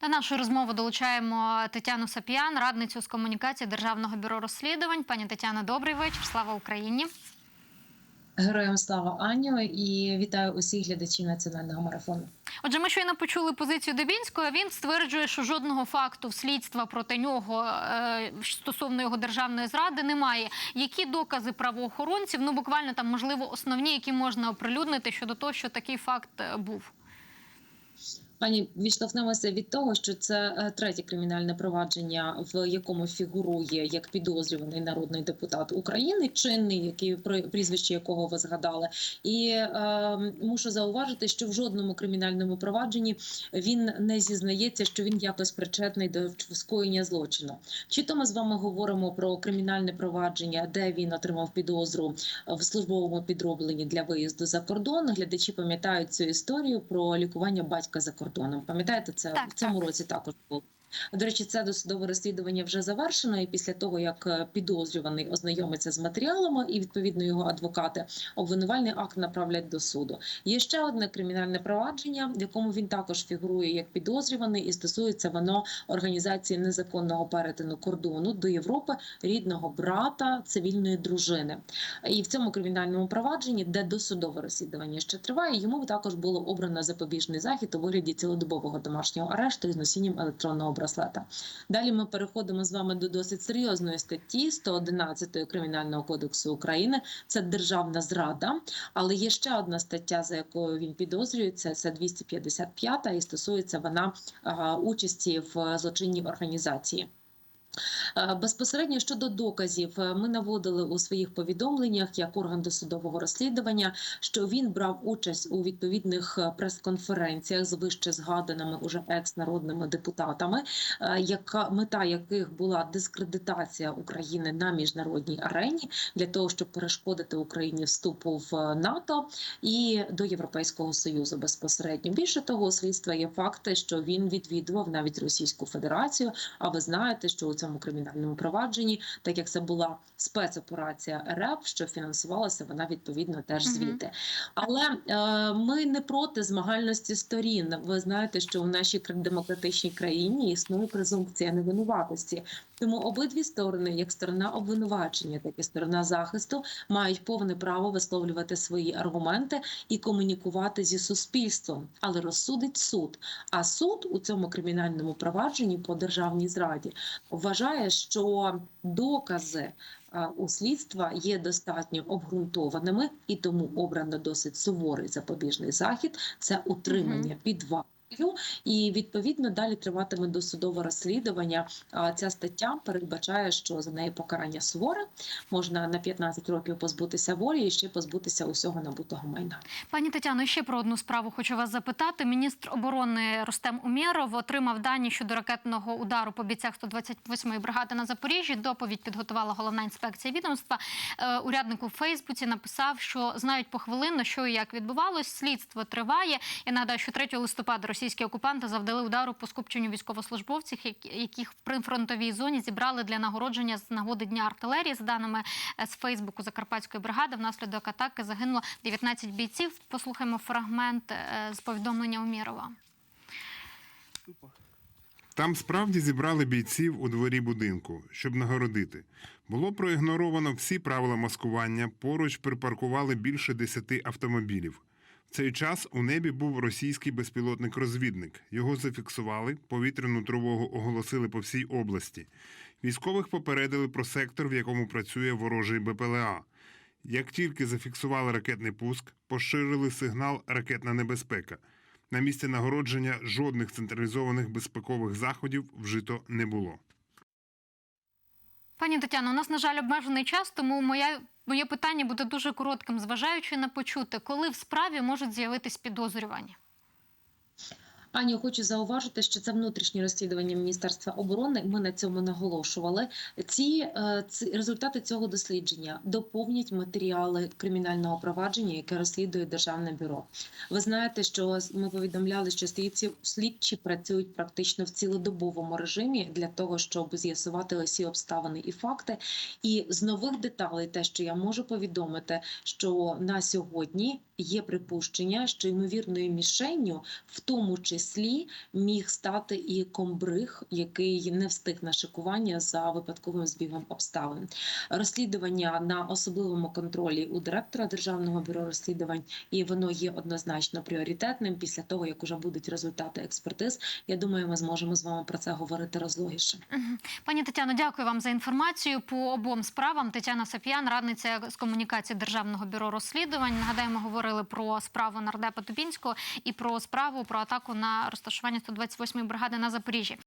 До нашої розмови долучаємо Тетяну Сапіян, радницю з комунікації Державного бюро розслідувань. Пані Тетяно, добрий вечір. Слава Україні. Героям слава Аню і вітаю усіх глядачів національного марафону. Отже, ми щойно почули позицію Дебінського. Він стверджує, що жодного факту слідства проти нього е, стосовно його державної зради немає. Які докази правоохоронців? Ну буквально там можливо основні, які можна оприлюднити щодо того, що такий факт е, був. Пані відштовхнемося від того, що це е, третє кримінальне провадження, в якому фігурує як підозрюваний народний депутат України, чинний, який прізвище якого ви згадали, і е, мушу зауважити, що в жодному кримінальному провадженні він не зізнається, що він якось причетний до скоєння злочину. Чи то ми з вами говоримо про кримінальне провадження, де він отримав підозру в службовому підробленні для виїзду за кордон. Глядачі пам'ятають цю історію про лікування батька за кордоном. Пам'ятаєте, це Так, в цьому так. році також було. До речі, це досудове розслідування вже завершено. І після того, як е, підозрюваний ознайомиться з матеріалами, і відповідно його адвокати обвинувальний акт направлять до суду. Є ще одне кримінальне провадження, в якому він також фігурує як підозрюваний, і стосується воно організації незаконного перетину кордону до Європи рідного брата цивільної дружини. І в цьому кримінальному провадженні, де досудове розслідування ще триває, йому також було обрано запобіжний захід у вигляді цілодобового домашнього арешту із носінням електронного браслета. Далі ми переходимо з вами до досить серйозної статті 111 кримінального кодексу України. Це державна зрада. Але є ще одна стаття, за якою він підозрюється. Це 255 і стосується вона участі в злочинній організації. Е, Безпосередньо щодо доказів, е, ми наводили у своїх повідомленнях як орган досудового розслідування, що він брав участь у відповідних е, прес-конференціях з вище згаданими уже екс-народними депутатами, яка мета яких була дискредитація України на міжнародній арені для того, щоб перешкодити Україні вступу в НАТО і до Європейського союзу безпосередньо. Більше того, слідства є факти, що він відвідував навіть Російську Федерацію. А ви знаєте, що у цьому кримінальному провадженні, так як це була спецоперація РФ, що фінансувалася вона відповідно теж звідти. Але е, ми не проти змагальності сторін. Ви знаєте, що у нашій демократичній країні існує презумпція невинуватості. Тому обидві сторони, як сторона обвинувачення, так і сторона захисту, мають повне право висловлювати свої аргументи і комунікувати зі суспільством, але розсудить суд. А суд у цьому кримінальному провадженні по державній зраді вважає, що докази а, у слідства є достатньо обґрунтованими, і тому обрано досить суворий запобіжний захід це утримання під вартою. І відповідно далі триватиме досудове розслідування. Ця стаття передбачає, що за неї покарання суворе можна на 15 років позбутися волі і ще позбутися усього набутого майна. Пані Тетяно, ще про одну справу хочу вас запитати. Міністр оборони Рустем Умєров отримав дані щодо ракетного удару по бійцях 128-ї бригади на Запоріжжі. Доповідь підготувала головна інспекція відомства. Е, Урядник у Фейсбуці написав, що знають похвилинно, що і як відбувалось. Слідство триває. Я нагадаю, що 3 листопада російські окупанти завдали удару по скупченню військовослужбовців, яких в прифронтовій зоні зібрали для нагородження з нагоди дня артилерії. За даними е, з Фейсбуку Закарпатської бригади, внаслідок атаки загинуло 19 бійців. Послухаємо фрагмент е, з повідомлення Умєрова. Там справді зібрали бійців у дворі будинку, щоб нагородити. Було проігноровано всі правила маскування. Поруч припаркували більше десяти автомобілів. Цей час у небі був російський безпілотник-розвідник. Його зафіксували, повітряну тривогу оголосили по всій області. Військових попередили про сектор, в якому працює ворожий БПЛА. Як тільки зафіксували ракетний пуск, поширили сигнал ракетна небезпека. На місці нагородження жодних централізованих безпекових заходів вжито не було. Пані Тетяно, у нас, на жаль, обмежений час, тому моя, моє питання буде дуже коротким, зважаючи на почуте, коли в справі можуть з'явитись підозрювані. Аню, хочу зауважити, що це внутрішнє розслідування Міністерства оборони. Ми на цьому наголошували. Ці, е, ці результати цього дослідження доповнять матеріали кримінального провадження, яке розслідує державне бюро. Ви знаєте, що ми повідомляли, що слідці слідчі працюють практично в цілодобовому режимі для того, щоб з'ясувати усі обставини і факти. І з нових деталей, те, що я можу повідомити, що на сьогодні є припущення, що ймовірною мішенню, в тому числі числі міг стати і комбриг, який не встиг на шикування за випадковим збігом обставин. Розслідування на особливому контролі у директора державного бюро розслідувань, і воно є однозначно пріоритетним. Після того як уже будуть результати експертиз, я думаю, ми зможемо з вами про це говорити розлогіше. Пані Тетяно, дякую вам за інформацію по обом справам. Тетяна Сап'ян, радниця з комунікації Державного бюро розслідувань. Нагадаємо, говорили про справу нардепа Тубінського і про справу про атаку на розташування 128-ї бригади на Запоріжжі.